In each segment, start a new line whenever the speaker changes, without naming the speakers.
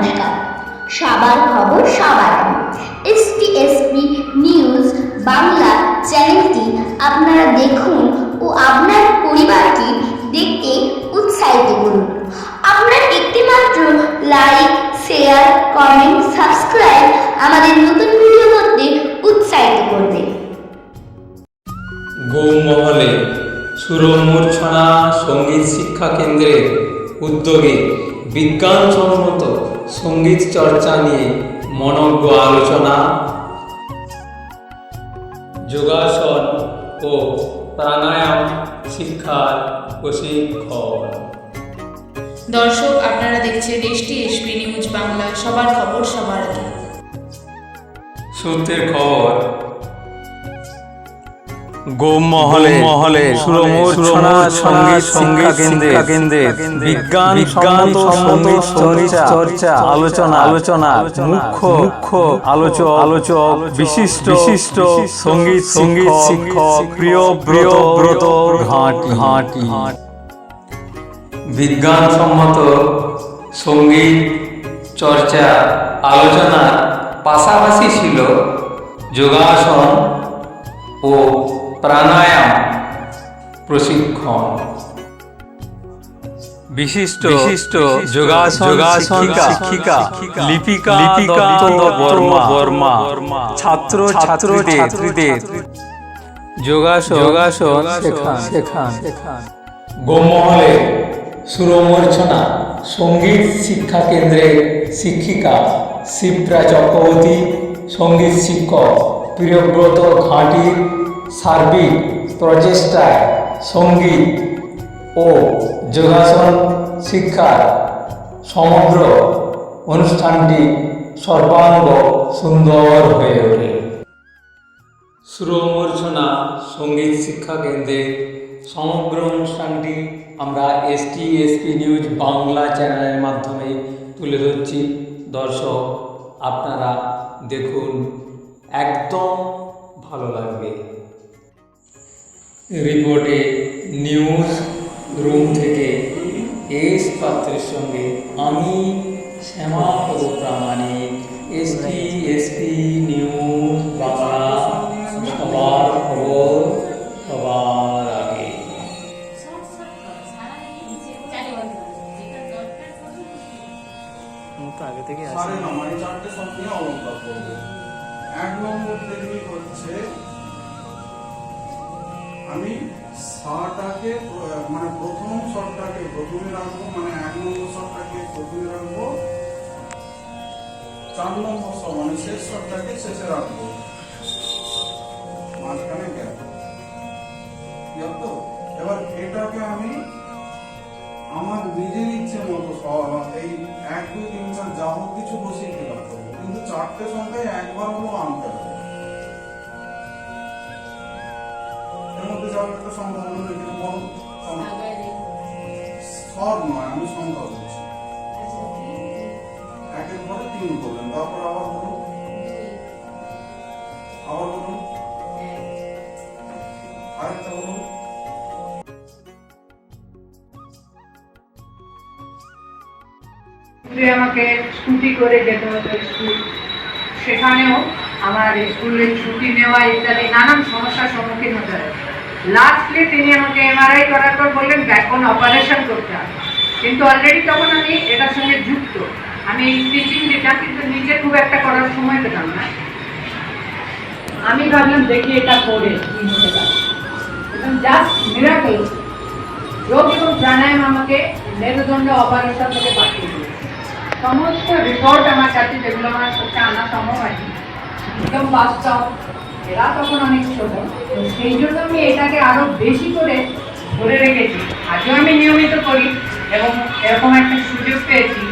নমস্কার সবার খবর সবার এসটিএসপি নিউজ বাংলা চ্যানেলটি আপনারা দেখুন ও আপনার পরিবারকে দেখতে উৎসাহিত করুন। আপনার একটিমাত্র লাইক শেয়ার কমেন্ট সাবস্ক্রাইব আমাদের নতুন ভিডিও করতে উৎসাহিত করবে।
গৌমহলে সুরমূর্ছনা সংগীত শিক্ষা কেন্দ্রের উদ্যোগে বিজ্ঞানসম্মত সংগীত চর্চা নিয়ে মনজ্ঞ আলোচনা। যোগাসন ও প্রাণায়াম শিক্ষার প্রশিক্ষণ।
দর্শক আপনারা দেখছেন এসটি এসপি নিউজ বাংলা সবার খবর সবার আগে।
সূত্রের খবর গোমহলে মহলে সুরমূর্ছনা সংগীত সংগীত শিক্ষা কেন্দ্রে বিজ্ঞান বিজ্ঞান সংগীত সংগীত চর্চা আলোচনা আলোচনা মুখ্য মুখ্য আলোচক আলোচক বিশিষ্ট বিশিষ্ট সংগীত সংগীত শিক্ষক প্রিয় প্রিয় ব্রত ঘাট ঘাটি। বিজ্ঞানসম্মত সংগীত চর্চা আলোচনার পাশাপাশি ছিল যোগাসন ও প্রাণায়াম প্রশিক্ষণ। বিশিষ্ট বিশিষ্ট যোগাসন যোগাসন শিক্ষিকা লিপিকা লিপিকা বর্মা। বর্মা। ছাত্র ছাত্র ছাত্রীদের। যোগাসন যোগাসন শেখান। শেখান। শেখান। গোমহলে সুরমূর্ছনা সংগীত শিক্ষা কেন্দ্রের শিক্ষিকা শিপ্রা চক্রবর্তী সংগীত শিক্ষক প্রিয়ব্রত ঘাঁটির সার্বিক প্রচেষ্টায় সংগীত ও যোগাসন শিক্ষার সমগ্র অনুষ্ঠানটি সর্বাঙ্গ সুন্দর হয়ে ওঠে। সুরমূর্ছনা সংগীত শিক্ষা কেন্দ্রে সমগ্র অনুষ্ঠানটি আমরা এসটি এসপি নিউজ বাংলা চ্যানেলের মাধ্যমে তুলে ধরছি। দর্শক, আপনারা দেখুন, একদম ভালো লাগবে। রিপোর্টে নিউজ রুম থেকে এস পাত্রের সঙ্গে আমি Shyamapada Pramanik ST SP news Bangla সবার খবর সবার আগে।
সাড়ে ন মানে চারটে শব্দ নিয়ে অলঙ্কার করবে। এক নম্বর হচ্ছে আমি সাটাকে মানে প্রথম শটটাকে প্রথমে রাখব মানে এক নম্বর শটটাকে প্রথমে রাখব, চার নম্বর শট মানে শেষ শটটাকে শেষে রাখব। মাঝখানে গ্যাপ তো এবার এটাকে আমি আমার নিজের ইচ্ছে মতো এই এক, দুই, তিন, চার যা হোক কিছু বসিয়ে ফিল করব কিন্তু চারটে সংখ্যায় একবার হলো আনতে হবে। সম্ভাবনা নয় আমি একের পরে তিন তারপর আবার বলুন আবার বলুন আরেকটা বলুন
আমাকে স্কুটি করে যেতে হতো স্কুল। সেখানেও আমার স্কুলের ছুটি নেওয়া ইত্যাদি নানান সমস্যার সম্মুখীন হতে হয়। লাস্টলি তিনি আমাকে এমআরআই করার পর বললেন ব্যাকন অপারেশন করতে হবে। কিন্তু অলরেডি তখন আমি এটার সঙ্গে যুক্ত। আমি টিচিং দিতাম, কিন্তু নিজে খুব একটা করার সময় পেতাম না। আমি ভাবলাম, দেখি এটা করে কি জাস্ট মিরাকল যোগ এবং প্রাণায়াম আমাকে মেরুদণ্ড অপারেশন থেকে পাঠিয়ে দিয়েছে। সমস্ত রিপোর্ট আমার কাছে, যেগুলো আমার পক্ষে আনা সম্ভব হয়নি, একদম বাস্তব। এরা তখন অনেক ছোট। তো সেই জন্য আমি এটাকে আরও বেশি করে ধরে রেখেছি। আজও আমি নিয়মিত করি এবং এরকম একটা সুযোগ পেয়েছি।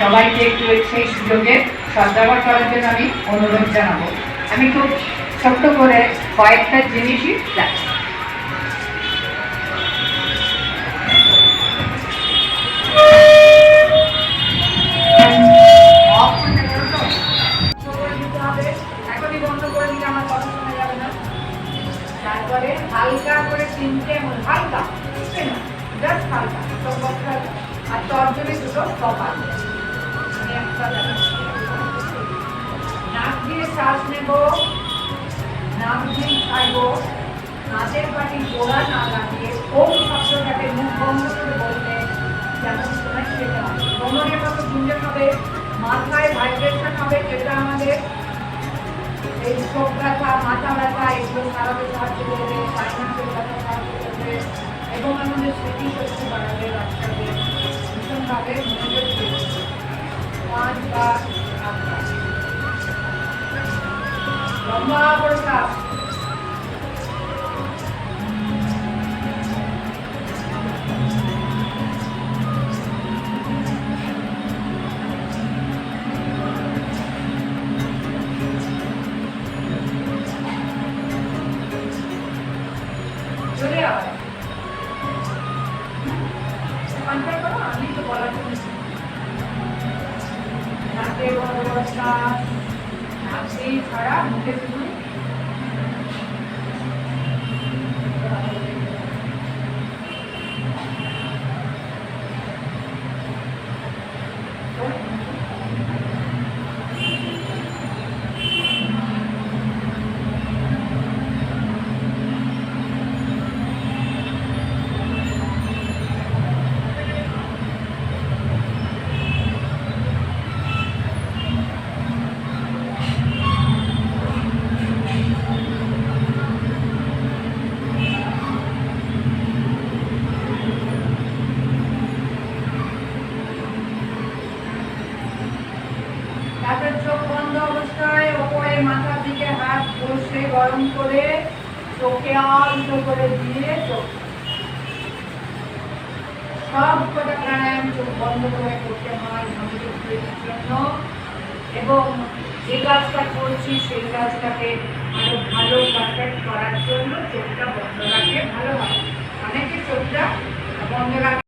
সবাইকে একটু সেই সুযোগে সদ্ব্যবহার করার জন্য আমি অনুরোধ জানাব। আমি খুব ছোট্ট করে কয়েকটা জিনিসই যাচ্ছি হালকা তো আর তর্জনে দুটো কপাল। নাক দিয়ে শ্বাস নেব, নাক দিয়ে খাইব নাচের পাটি গোড়া না লাগিয়ে ওম শব্দটাকে মুখ বন্ধ করে বলতে যেমন শোনায় সেটা কোমরের মতো গুঞ্জন হবে, মাথায় ভাইব্রেশন হবে, যেটা আমাদের এই চোখ ব্যথা, মাথা ব্যথা, এগুলো সারাতে সাহায্য করবে। ছাড়া মুখে শুধু মাথার দিকে হাত বসে গরম করে চোখে আলতো করে দিয়ে চোখ। সব কটা প্রাণায়াম চোখ বন্ধ করে করতে হয় এবং যে কাজটা করছি, সেই কাজটাকে আরও ভালো পারফেক্ট করার জন্য চোখটা বন্ধ রাখলে ভালো হয় অনেকে চোখটা বন্ধ রাখে।